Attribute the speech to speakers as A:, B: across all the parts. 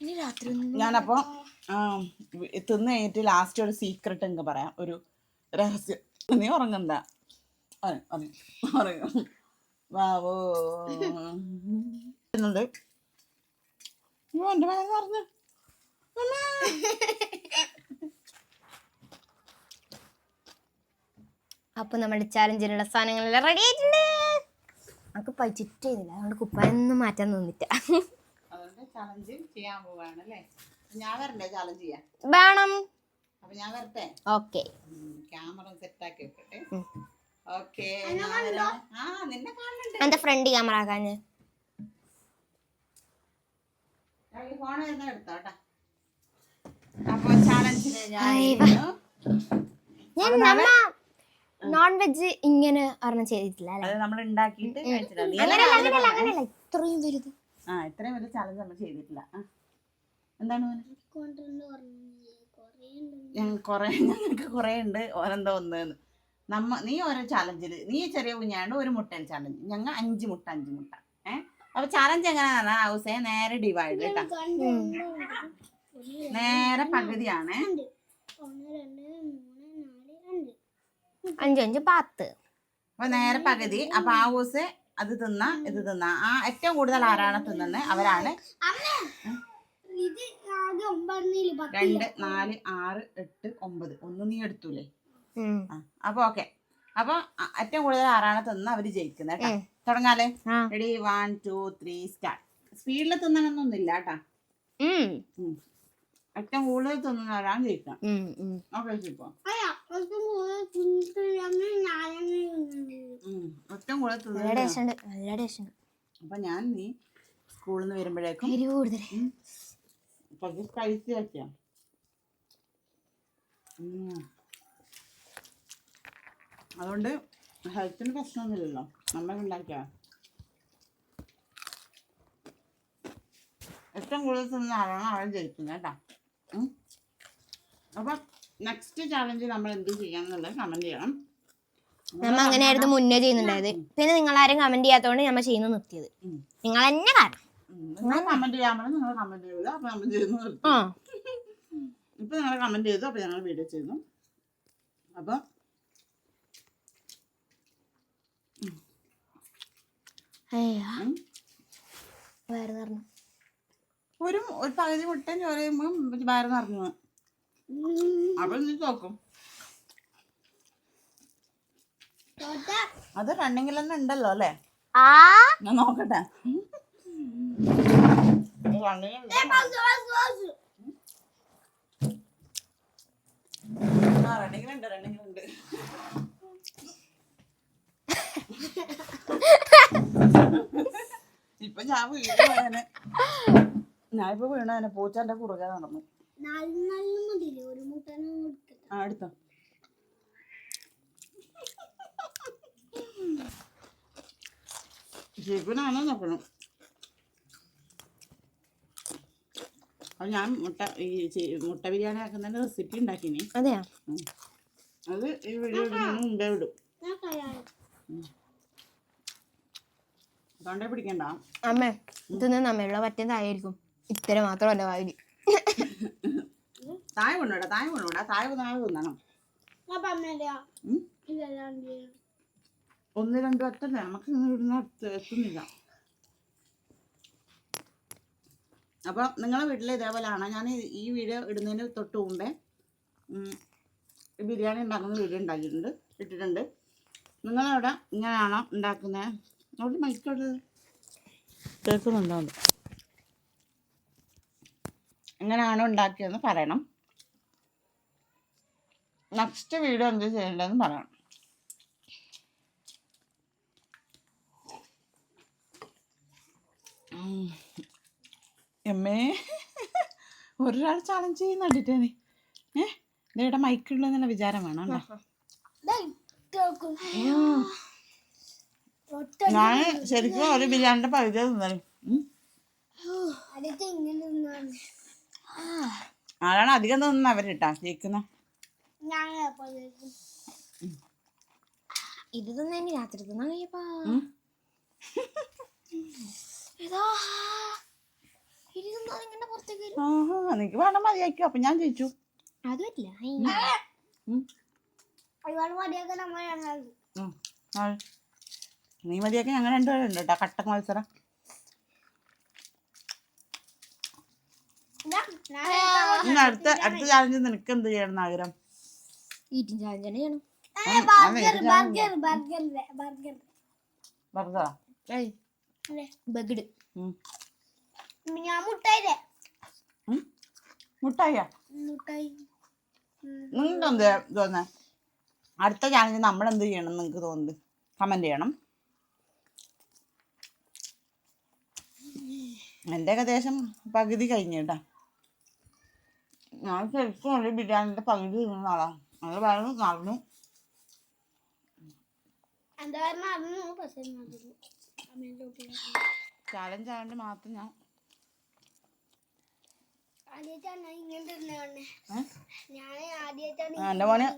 A: ഇനി രാത്രി ഒന്നും
B: ഞാനപ്പോ ആ, തിന്ന് കഴിഞ്ഞിട്ട് ലാസ്റ്റ് ഒരു സീക്രട്ട് എനിക്ക് പറയാം. ഒരു രഹസ്യം. നീ ഉറങ്ങണ്ട. ഉറങ്ങും. വാവോ എന്നുണ്ട് അയ്യോ, എന്റെ മകൻ പറഞ്ഞു
A: അപ്പൊ നമ്മുടെ ചാലഞ്ചിനുള്ള സാധനങ്ങളെല്ലാം റെഡി ആയിട്ടുണ്ട്. നമുക്ക് പൈച്ചിട്ടേ അതുകൊണ്ട് കുപ്പായൊന്നും മാറ്റാൻ തോന്നിട്ട
B: അതുകൊണ്ട് ചലഞ്ച് ചെയ്യാൻ പോവാണ് അല്ലേ? ഞാൻ വരണ്ടേ ചലഞ്ച് ചെയ്യാൻ?
A: വേണം.
B: അപ്പൊ ഞാൻ വരട്ടെ?
A: ഓക്കെ.
B: ക്യാമറ സെറ്റ് ആക്കി വെക്കട്ടെ. ഓക്കെ ആ നിന്നെ കാണുന്നുണ്ട്.
A: എന്താ ഫ്രണ്ട് ക്യാമറ ആക്കാന്.
B: ഫോൺ വരുന്ന എടുത്തോട്ടെ അപ്പൊ ചാലഞ്ചിന് ഞാൻ
A: നോൺ വെജ് ഇങ്ങനെ ഒരെണ്ണം ചെയ്തിട്ടില്ല അല്ലെ?
B: അത് നമ്മൾ ഉണ്ടാക്കിയിട്ട് കഴിച്ചിട്ടാ നീ
A: അങ്ങനെയല്ല അങ്ങനെയല്ല അങ്ങനെയല്ല ഇത്രയും വലുത്.
B: ആ ഇത്രയും വലിയ ചാലഞ്ച് നമ്മൾ ചെയ്തിട്ടില്ല. ആ. എന്താണ് മോനെ? ഞങ്ങൾ കൊറേ ഞങ്ങൾക്ക് കൊറേ ഉണ്ട്. ഓരെന്തോ ഒന്നെന്ന്. നമ്മ നീ ഓരോ ചാലഞ്ചിൽ നീ ചെറിയ കുഞ്ഞാണ്ട് ഒരു മുട്ടയിൽ ചാലഞ്ച് ഞങ്ങൾ അഞ്ച് മുട്ട അഞ്ച് മുട്ട. ഏഹ് അപ്പൊ ചാലഞ്ച് എങ്ങനെയാണ് ഹൗസേ നേരെ ഡിവൈഡ് കേട്ടാ നേരെ പകുതിയാണ്.
A: അഞ്ച് അഞ്ച് പത്ത്.
B: അപ്പൊ നേരെ പകുതി. അപ്പൊ ആ ഹൗസ് അത് തിന്ന ഇത് തിന്ന. ആ ഏറ്റവും കൂടുതൽ ആരാണ് തിന്നുന്നത് അവരാണ്. രണ്ട് നാല് ആറ് എട്ട് ഒമ്പത്. ഒന്ന് നീ എടുത്തൂലേ? അപ്പൊ ഓക്കെ. അപ്പൊ ഏറ്റവും കൂടുതൽ ആരാണ് തിന്ന അവർ ജയിക്കുന്നത് കേട്ടോ? തുടങ്ങാലേ. Ready one two three start സ്പീഡിൽ തിന്നണമെന്നൊന്നുമില്ല കേട്ടാ. ഏറ്റവും കൂടുതൽ തിന്നുന്നവരാണ്
A: ഒരാൾ ജയിക്കാം.
B: ഓക്കെ ഇപ്പൊ
C: തിന്നിട്ടില്ലെങ്കിൽ നാരങ്ങ
A: നല്ല ടേസ്റ്റ് ഉണ്ട് നല്ല ടേസ്റ്റ് ഉണ്ട്.
B: അപ്പൊ ഞാൻ നീ സ്കൂളിൽ നിന്ന് വരുമ്പോഴേക്കും
A: എരിവ് കൂടുതൽ
B: സ്പൈസി ആക്കിയ അതുകൊണ്ട് ഹെൽത്തിന് പ്രശ്നമൊന്നുമില്ലല്ലോ. നമ്മൾ ഉണ്ടാക്കിയ ഏറ്റവും കൂടുതൽ തിന്ന ആളാണ് അവൻ ജയിക്കുന്നത് കേട്ടോ. അപ്പൊ നെക്സ്റ്റ് ചാലഞ്ച് നമ്മൾ എന്ത് ചെയ്യാന്നുള്ളത് കമന്റ് ചെയ്യണം.
A: നമ്മ അങ്ങനെയായിരുന്നു മുന്നേ ചെയ്യുന്നുണ്ടായത്. പിന്നെ നിങ്ങൾ ആരും കമന്റ് ചെയ്യാത്തോണ്ട് നമ്മൾ ചെയ്യുന്നത് നിർത്തിയത്. നിങ്ങൾ തന്നെ കാരണം.
B: നിങ്ങൾ കമന്റ് ചെയ്യാൻ പറഞ്ഞാൽ നിങ്ങൾ കമന്റ് ചെയ്യില്ല അപ്പൊ നമ്മൾ ചെയ്യുന്നു നിർത്തും.
A: ആ.
B: ഇപ്പൊ നിങ്ങൾ കമന്റ് ചെയ്തു അപ്പൊ ഞങ്ങൾ വീഡിയോ ചെയ്യുന്നു. അപ്പൊ
A: അയ്യോ.
B: ഉം.
A: വേറെ പറഞ്ഞു
B: ഒരു ഒരു പകുതി മുട്ടൻ ചോറ് ചെയ്യുമ്പോൾ വയറ് നിറഞ്ഞു. അപ്പൊ നീ നോക്കും. അത് റണ്ണിങ്ങിൽ തന്നെ ഉണ്ടല്ലോ അല്ലേ? ഞാൻ നോക്കട്ടെ. റണ്ണിങ്ങിലുണ്ട് റണ്ണിങ്ങിലുണ്ട് ഇപ്പൊ ഞാൻ വീണു ഞാൻ ഇപ്പൊ വീണ പൂച്ചന്റെ കുറുകെ നടന്നു. ആ എടുത്തോ. ജിബിനാണോ നോക്കണം അത് ഞാൻ മുട്ട ഈ മുട്ട ബിരിയാണി ആക്കുന്ന റെസിപ്പി ഉണ്ടാക്കിനി.
A: അതെയാ.
B: അത് ഈ വീഡിയോ മുമ്പേ വിടും തൊണ്ടേ പിടിക്കണ്ട.
A: അമ്മേ ഇതൊന്നും നമ്മളുടെ പറ്റിയ തായായിരിക്കും ഇത്ര മാത്രമല്ല വായിൽ
B: താഴെ കൊണ്ടുവിടാ താഴെ കൊണ്ടുവിടാ താഴെ താഴെ തിന്നണം ഒന്ന് രണ്ട് ഒറ്റ നമുക്ക് ഇങ്ങനെ ഇവിടുന്ന് എത്ത- എത്തുന്നില്ല. അപ്പോൾ നിങ്ങളെ വീട്ടിൽ ഇതേപോലെയാണ്? ഞാൻ ഈ- വീഡിയോ ഇടുന്നതിന് തൊട്ട് മുമ്പേ ബിരിയാണി ഉണ്ടാക്കുന്ന വീഡിയോ ഉണ്ടാക്കിയിട്ടുണ്ട് ഇട്ടിട്ടുണ്ട്. നിങ്ങളവിടെ ഇങ്ങനെയാണോ ഉണ്ടാക്കുന്നത് അവിടെ മൈക്കോട് കേൾക്കുന്നുണ്ടോ? എങ്ങനെയാണോ ഉണ്ടാക്കിയതെന്ന് പറയണം. നെക്സ്റ്റ് വീഡിയോ എന്ത് ചെയ്യേണ്ടതെന്ന് പറയണം. എമ്മേ. ഒരാൾ ചാലഞ്ച് ചെയ്യുന്ന കണ്ടിട്ടേ നീ. ഏ? ഇവിടെ മൈക്കുള്ളതെന്നുള്ള വിചാരം വേണം ഞാൻ ശരിക്കും ഒരു ബിരിയാണിന്റെ പകുതി തിന്നാലും. ആരാണ് അധികം തിന്നുന്ന അവരിട്ടാ ജയിക്കുന്ന?
C: എപ്പോഴേക്കും
A: ഇത് തന്നെ രാത്രി തിന്നാ കഴിയപ്പാ
B: എനിക്ക് വേണം മതിയാക്കി അപ്പൊ ഞാൻ ജയിച്ചു.
A: അത് പറ്റില്ല.
B: ഉം.
C: ഒരുപാട് മടിയൊക്കെ നമ്മൾ രണ്ടാളും
B: ഉം. ആ. നീ മതിയാക്കി ഞങ്ങൾ രണ്ടുപേരുണ്ട് കേട്ടോ. കട്ട മത്സരം. അടുത്ത അടുത്ത ചാലഞ്ച് നിനക്ക് എന്ത് ചെയ്യണം ആഗ്രഹം?
A: ഈറ്റിംഗ് ചാലഞ്ച് തന്നെ ചെയ്യണം.
C: ഏ, ബർഗർ ബർഗർ ബർഗർ ബർഗർ.
A: ഏയ്. ബഗഡ്.
C: ഞാൻ മുട്ടായില്ലേ മുട്ടായ.
B: നിങ്ങൾക്കെന്ത് നിങ്ങൾക്ക് തോന്നുന്നത് അടുത്ത ചാനലിൽ നമ്മൾ എന്ത് ചെയ്യണം എന്ന് നിങ്ങൾക്ക് തോന്നുന്നത്? കമന്റ് ചെയ്യണം. എന്റെ ഏകദേശം പകുതി കഴിഞ്ഞു കേട്ടാ ഞാൻ ശരിക്കും ഒരു ബിരിയാണിന്റെ പകുതി തിന്നുന്ന ആളാ. അത് പറഞ്ഞു നടന്നു.
C: എന്താ പറഞ്ഞ അതൊന്നും പ്രശ്നം
B: ചാലഞ്ച് ആയതുകൊണ്ട് മാത്രം ഞാൻ മോന്.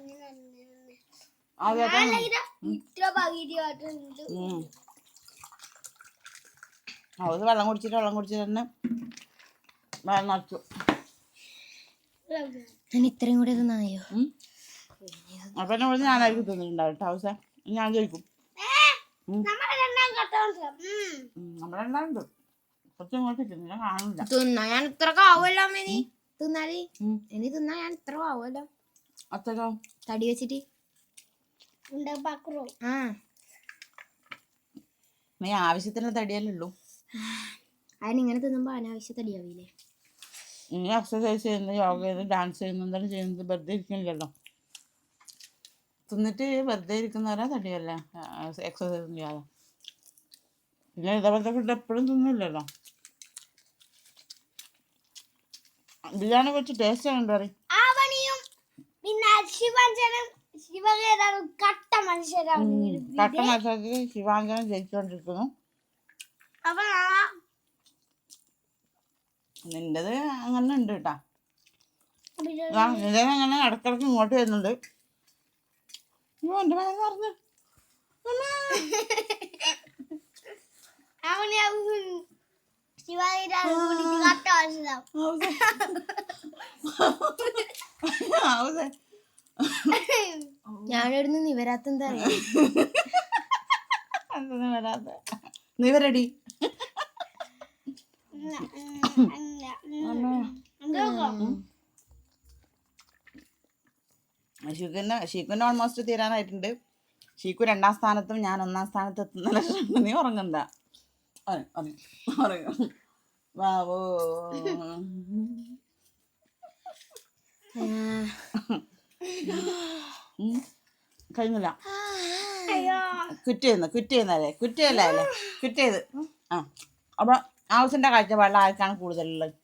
B: അവത് വെള്ളം കുടിച്ചിട്ട് വെള്ളം കുടിച്ചിട്ട് തന്നെ വെള്ളം നിറച്ചു.
A: ഞാൻ ഇത്രയും കൂടെ തിന്നായോ.
B: അപ്പൊ എന്നെ വിളിച്ച് ഞാനായിരിക്കും തിന്നിട്ടുണ്ടാവും കേട്ടോ. ഹൗസേ ഞാൻ ചോദിക്കും
C: നമ്മുടെ രണ്ടാം ഘട്ടം ഉം.
B: നമ്മളെല്ലാണ്ട്
A: തിന്നാ. ഞാൻ ഇത്ര ആവുമല്ലോ അമ്മേനി
B: തിന്നാൽ.
A: ഇനി തിന്നാ ഞാൻ ഇത്ര ആവുമല്ലോ.
B: അച്ഛനോ
A: തടി വെച്ചിട്ട്. ആ.
B: നീ ആവശ്യത്തിന് തടിയല്ലേ ഉള്ളൂ.
A: അതിനിങ്ങനെ തിന്നുമ്പോ അനാവശ്യ തടിയാവില്ലേ
B: നീ എക്സസൈസ് ചെയ്യുന്നത് യോഗ ചെയ്ത് ഡാൻസ് ചെയ്യുന്നത് എന്താണ് ചെയ്യുന്നത് വെറുതെ ഇരിക്കുന്നില്ലല്ലോ തിന്നിട്ട് വെറുതെ ഇരിക്കുന്നവരാ തടിയല്ല? എക്സസൈസ് ചെയ്യാതെ. പിന്നെ ഇതേപോലത്തെ ഫുഡ് എപ്പോഴും തിന്നില്ലല്ലോ. ബിരിയാണി വെച്ച് ടേസ്റ്റ് ഉണ്ട് പറയും.
C: പിന്നെ ശിവഞ്ചനും ശിവകേതാവും കട്ട മനുഷ്യരാണ്
B: കട്ട മത്സരത്തിൽ ശിവാഞ്ജനം ജയിച്ചുകൊണ്ടിരിക്കുന്നു
C: അപ്പൊ
B: നിന്റെത് അങ്ങനെ ഉണ്ട് കേട്ടാ നിന്റെ അങ്ങനെ ഇടക്കിടക്ക് ഇങ്ങോട്ട് വരുന്നുണ്ട്.
C: ശിവകേതാവും കട്ട മനസ്സിലാവും
A: ഞാനിവിടുന്ന് നിവരാത്ത എന്താ അറിയാ?
B: വരാത്ത നീ വരടി ഷീക്കുന്നെ ഷീക്കുന്നെ ഓൾമോസ്റ്റ് തീരാനായിട്ടുണ്ട്. ഷീക്കു രണ്ടാം സ്ഥാനത്തും ഞാൻ ഒന്നാം സ്ഥാനത്ത് എത്തുന്ന ലക്ഷണം നീ ഉറങ്ങുന്ന വാവോ. കഴിഞ്ഞില്ല. കുറ്റ് ചെയ്യുന്നു കുറ്റ് ചെയ്യുന്നല്ലേ കുറ്റ് ചെയ്യല്ലേ അല്ലേ? കുറ്റ് ചെയ്ത്. ആ അപ്പം ആവശ്യന്റെ കാഴ്ചപ്പാടിൽ ആർക്കാണ് കൂടുതലുള്ളത്?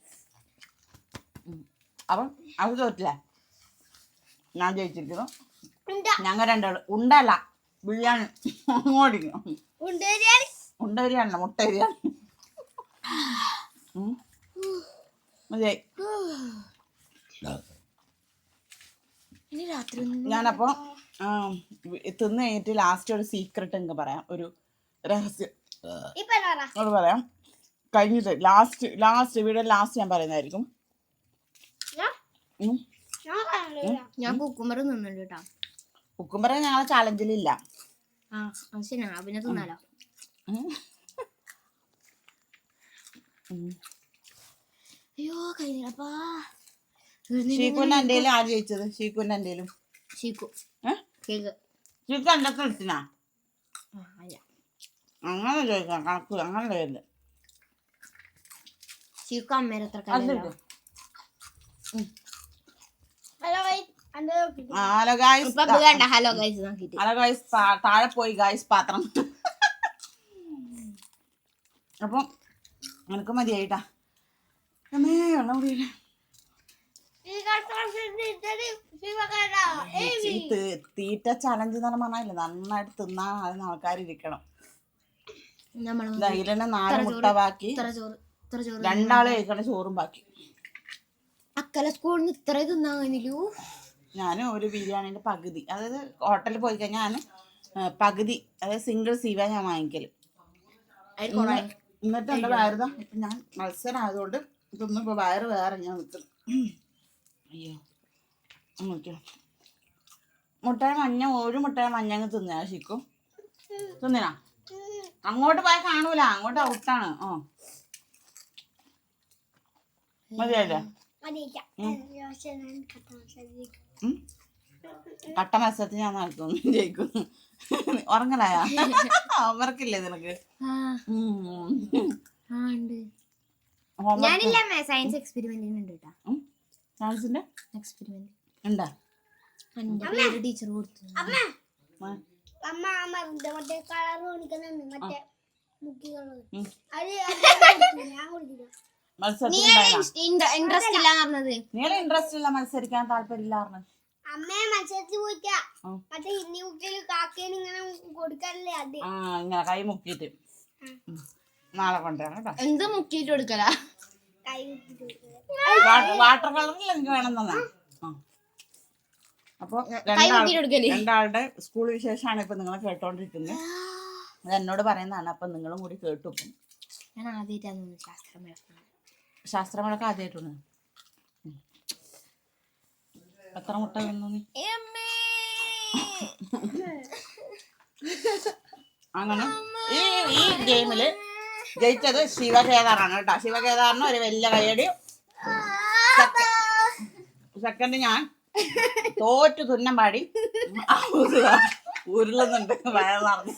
B: അപ്പം അവർ തോറ്റില്ലേ ഞാൻ ജയിച്ചിരിക്കുന്നു. ഞങ്ങൾ രണ്ടാൾ. ഉണ്ടല്ല. ബിരിയാണി. ഓടിക്കും
C: ഉണ്ട് ബിരിയാണി
B: മുട്ട ബിരിയാണി ഞാനപ്പോ തിന്ന് കഴിഞ്ഞിട്ട് ലാസ്റ്റ് ഒരു സീക്രട്ട് എനിക്ക് പറയാം. ഒരു രഹസ്യം. അത് പറയാം. കഴിഞ്ഞിട്ട് ലാസ്റ്റ് ലാസ്റ്റ് വീഡിയോ ലാസ്റ്റ് ഞാൻ പറയുന്നതായിരിക്കും.
C: ഞാൻ
A: കുക്കുമ്പറ കുക്കുമ്പർ തിന്നുന്നുണ്ട് കേട്ടോ
B: ഞങ്ങളെ ചാലഞ്ചിലില്ല.
A: ആ പിന്നെ തിന്നാലോ. അയ്യോ കഴിഞ്ഞപ്പാ
B: ആര് ജയിച്ചത്?
A: കേക്ക്.
B: ഷീക്കു എടുത്തിനാ
A: അല്ല.
B: അങ്ങനെ ചോദിക്കാം. കണക്ക് അങ്ങനെ ചോദിക്കാം
A: ശീക്കു അമ്മേരെ അത്ര
B: അത്
A: കല്ലല്ലോ
C: ഹലോ guys. അന്റെ നോക്കി.
B: ഹലോ ഗായ്സ്
A: ഹലോ നോക്കിട്ട്
B: ഹലോ ഗായ്സ് താഴെ പോയി ഗായ്സ് പാത്രം അപ്പം നിനക്ക് മതിയായിട്ടാ. അമ്മേ വെള്ളം കുടിയില്ല തീറ്റ ചലഞ്ച് എന്ന് പറഞ്ഞില്ല നന്നായിട്ട് തിന്നാൻ ആദ്യം ആൾക്കാർ ഇരിക്കണം
A: നമ്മൾ
B: ഇതിലെന്നെ നാല് മുട്ട ബാക്കി. രണ്ടാൾ കഴിക്കണ ചോറും ബാക്കി.
A: അക്കല സ്കൂളിൽ നിന്ന് ഇത്ര തിന്നാൻ കഴിഞ്ഞില്ലൂ
B: ഞാൻ ഒരു ബിരിയാണീന്റെ പകുതി. അതായത് ഹോട്ടലിൽ പോയി കഴിഞ്ഞാൽ ഞാൻ പകുതി. അതായത് സിംഗിൾ സീവ ഞാൻ വാങ്ങിക്കൽ. ഇന്ന് എന്നിട്ട് എന്റെ വയറുതാ ഇപ്പം ഞാൻ മത്സരം ആയതുകൊണ്ട് ഇതൊന്നും ഇപ്പോൾ വയറ് വേറെ ഞാൻ നിൽക്കുന്നു അയ്യോ നോക്കിയോ. മുട്ടായ മഞ്ഞ ഒരു മുട്ടായ മഞ്ഞ അങ്ങ് തിന്നാ. ശിക്കും തിന്നിനാ? അങ്ങോട്ട് പോയാൽ കാണൂല. അങ്ങോട്ട് ഔട്ടാണ് ഓ മതിയല്ലേ കട്ട മത്സരത്തിൽ ഞാൻ നടക്കും ജയിക്കും. ഉറങ്ങലായ? ഉറക്കില്ലേ നിനക്ക്?
A: സയൻസ്
B: എക്സ്പെരിമെന്റിനുണ്ട് സയൻസിന്റെ
A: എക്സ്പെരിമെന്റ്
B: ഉണ്ടാ
A: ടീച്ചർ കൊടുത്തു.
C: അമ്മ. മറന്നു മറ്റേ കളർ കാണിക്കുന്നുണ്ട് മറ്റേ
B: മുക്കികൾ
C: അത് ഞാൻ കൊടുത്തില്ല.
B: മത്സരത്തിൽ
A: ഇൻട്രസ്റ്റ് ഇല്ല പറഞ്ഞത്?
B: ഇൻട്രസ്റ്റ് ഇല്ല മത്സരിക്കാൻ താല്പര്യമില്ല പറഞ്ഞു
C: അമ്മയെ മത്സരത്തിൽ പോയിട്ടാ.
B: ഉം.
C: മറ്റേ ഹിന്ദി മുക്കിൽ കാക്കേന് ഇങ്ങനെ കൊടുക്കാറില്ലേ അത്
B: ആ ഇങ്ങനെ കൈ മുക്കിയിട്ട്. നാളെ കൊണ്ടുവരാം കേട്ടോ.
A: എന്ത് മുക്കിയിട്ട് കൊടുക്കല?
C: കൈ മുക്കിട്ട്.
B: വാട്ടർ കളറിൽ എനിക്ക് വേണം തന്നെ രണ്ടാളുടെ സ്കൂൾ വിശേഷമാണ് ഇപ്പൊ നിങ്ങൾ കേട്ടോണ്ടിരിക്കുന്നത് അത് എന്നോട് പറയുന്നതാണ് അപ്പൊ നിങ്ങളും കൂടി കേട്ടു.
A: ഞാൻ ആദ്യമായിട്ടാണ് ശാസ്ത്രം
B: ശാസ്ത്രങ്ങളൊക്കെ ആദ്യമായിട്ടുണ്ട് എത്ര മുട്ട തിന്നു നീ അങ്ങനെ ഈ ഈ ഗെയിമിൽ ജയിച്ചത് ശിവകേദാറാണ് കേട്ടോ. ശിവകേദാറിന് ഒരു വലിയ കയ്യടി. സെക്കൻഡ് ഞാൻ തോറ്റു തുന്നം പാടി ഉരുളുന്നുണ്ട് വയറ്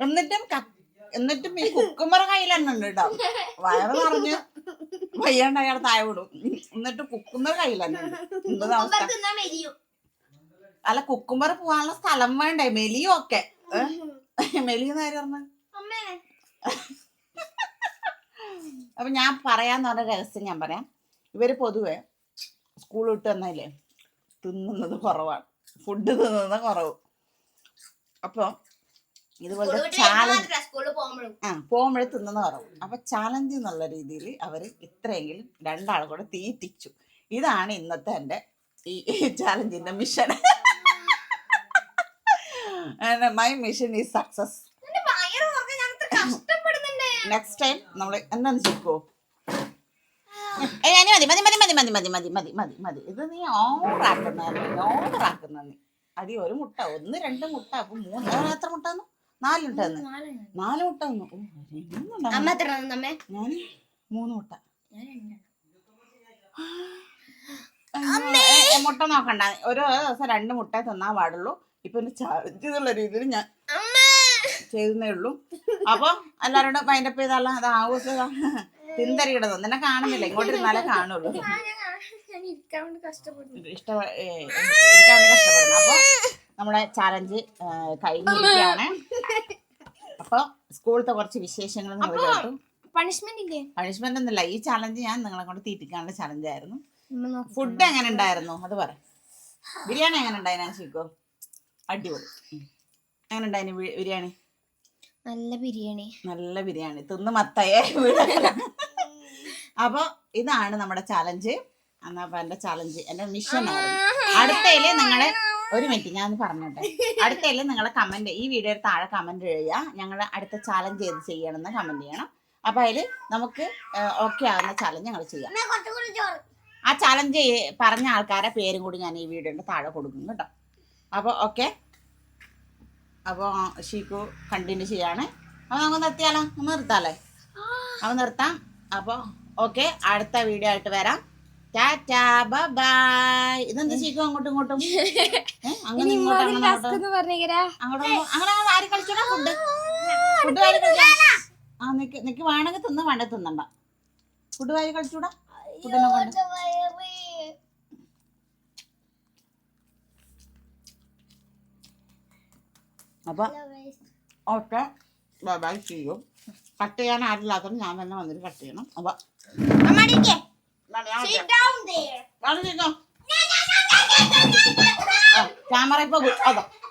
B: എന്നിട്ടും ക- എന്നിട്ടും ഈ കുക്കുമ്പറ കയ്യിലെണ്ണുണ്ട് കേട്ടോ വയറ് നിറഞ്ഞ് വയ്യാണ്ട് അയാൾ താഴെ വിടും. എന്നിട്ട് കുക്കുമ്പർ കയ്യിലെണ്ണുണ്ട് തന്നെ അവസ്ഥ അല്ല കുക്കുമ്പർ പോവാനുള്ള സ്ഥലം വേണ്ടേ? മെലിയും ഒക്കെ. മെലിയെന്ന് ആര് പറഞ്ഞു? അപ്പൊ ഞാൻ പറയാന്ന് പറഞ്ഞ രഹസ്യം ഞാൻ പറയാം. ഇവർ പൊതുവെ സ്കൂൾ വിട്ട് തന്നല്ലേ തിന്നുന്നത് കുറവാണ്. ഫുഡ് തിന്നുന്നത് കുറവ്. അപ്പൊ ഇതുപോലത്തെ ചാലഞ്ച് ആ പോകുമ്പോഴേ തിന്നുന്ന കുറവ്. അപ്പൊ ചാലഞ്ച് എന്നുള്ള രീതിയിൽ അവർ ഇത്രയെങ്കിലും രണ്ടാളും കൂടെ തീറ്റിച്ചു. ഇതാണ് ഇന്നത്തെ എന്റെ ഈ ചാലഞ്ചിന്റെ mission my mission is success next time നമ്മൾ എന്താന്ന് ചോദിക്കോ മതി മതി മതി മതി മതി മതി മതി മതി മതി മതി. ഇത് നീ ഓവറാക്കുന്ന ഓവറാക്കുന്ന നീ. അടി ഒരു മുട്ട ഒന്ന് രണ്ട് മുട്ട അപ്പൊ മൂന്ന് എത്ര മുട്ട നാലുമുട്ട തന്നു നാല് മുട്ട തന്നു? ഞാൻ മൂന്ന് മുട്ട മുട്ട നോക്കണ്ട. ഒരു ദിവസം രണ്ട് മുട്ട തന്നാ പാടുള്ളൂ. ഇപ്പൊ എന്റെ ചാർജ് എന്നുള്ള രീതിയിൽ ഞാൻ ചെയ്തേ ഉള്ളൂ. അപ്പൊ എല്ലാവരോടും അതിന്റെ പേതല്ല അത് ആഘോഷ തിന്തരിയിടന്നു നിന്നെ കാണുന്നില്ല. ഇങ്ങോട്ട് ഇരുന്നാലേ കാണുള്ളൂ.
A: ഇഷ്ടപ്പെടുന്നു ഇരിക്കാൻ കഷ്ടപ്പെടുന്നു.
B: അപ്പൊ നമ്മളെ ചാലഞ്ച് കഴിഞ്ഞിരിക്കുകയാണ്. അപ്പൊ സ്കൂളത്തെ കുറച്ച് വിശേഷങ്ങൾ കേട്ടു.
A: പണിഷ്മെന്റ് ഇല്ലേ?
B: പണിഷ്മെന്റ് ഒന്നുമില്ല. ഈ ചാലഞ്ച് ഞാൻ നിങ്ങളെ കൊണ്ട് തീറ്റിക്കാനുള്ള ചാലഞ്ച് ആയിരുന്നു. ഫുഡ് എങ്ങനെ ഉണ്ടായിരുന്നു? അത് പറ. ബിരിയാണി എങ്ങനെ ഉണ്ടായിരുന്നു അടിപൊളി. എങ്ങനെ ഉണ്ടായിരുന്നു ബിരിയാണി?
A: നല്ല ബിരിയാണി.
B: നല്ല ബിരിയാണി. തിന്ന് മത്തയെ അപ്പൊ ഇതാണ് നമ്മുടെ ചാലഞ്ച്. എന്നാ എന്റെ ചാലഞ്ച്. എന്റെ മിഷൻ അടുത്തയിൽ നിങ്ങൾ ഒരു മിനിറ്റ് ഞാൻ പറഞ്ഞോട്ടെ. അടുത്തല്ലേ നിങ്ങളെ കമന്റ് ഈ വീഡിയോയുടെ താഴെ കമന്റ് എഴുതുക ഞങ്ങൾ അടുത്ത ചാലഞ്ച് ചെയ്ത് ചെയ്യണമെന്ന് കമന്റ് ചെയ്യണം. അപ്പൊ അതിൽ നമുക്ക് ഓക്കെ ആവുന്ന ചാലഞ്ച് ഞങ്ങൾ ചെയ്യാം. ആ ചാലഞ്ച് പറഞ്ഞ ആൾക്കാരെ പേരും കൂടി ഞാൻ ഈ വീഡിയോന്റെ താഴെ കൊടുക്കും കേട്ടോ. അപ്പോൾ ഓക്കെ അപ്പോൾ ഷീക്കു കണ്ടിന്യൂ ചെയ്യാണ്. അപ്പോൾ നമുക്ക് നിർത്തിയാലോ? നിർത്താലേ? നിർത്താല്ലേ അപ്പോൾ നിർത്താം. അപ്പോൾ ഓക്കെ അടുത്ത വീഡിയോ ആയിട്ട് വരാം. ടാറ്റാ ബൈ ഇതെന്താ ഷീക്കു അങ്ങോട്ടും ഇങ്ങോട്ടും? ഏ? അങ്ങനെ ഇങ്ങോട്ടും അങ്ങനെ അങ്ങോട്ടും
A: എന്ന് പറഞ്ഞേരാ
B: അങ്ങോട്ടും ഇങ്ങോട്ടും. അങ്ങനെ വാരി കളിച്ചോടാ ഫുഡ്. ഫുഡ് വാരി ആ നിക്ക് നിക്ക് വേണമെങ്കിൽ തിന്ന് വേണ്ട തിന്നണ്ട. ഫുഡ് വാരി കളിച്ചൂടാ? ഫുഡിനെ കൊണ്ട്. അപ്പൊ ഓക്കെ. ബൈ ചെയ്യും. കട്ട് ചെയ്യാൻ ആരില്ലാത്തതും ഞാൻ തന്നെ വന്നിട്ട് കട്ട് ചെയ്യണം. അപ്പൊ
A: Sit
B: down there. Why do you go? No, no,
A: no, no, no, no, no, no.
B: Oh, camera, go. Oh,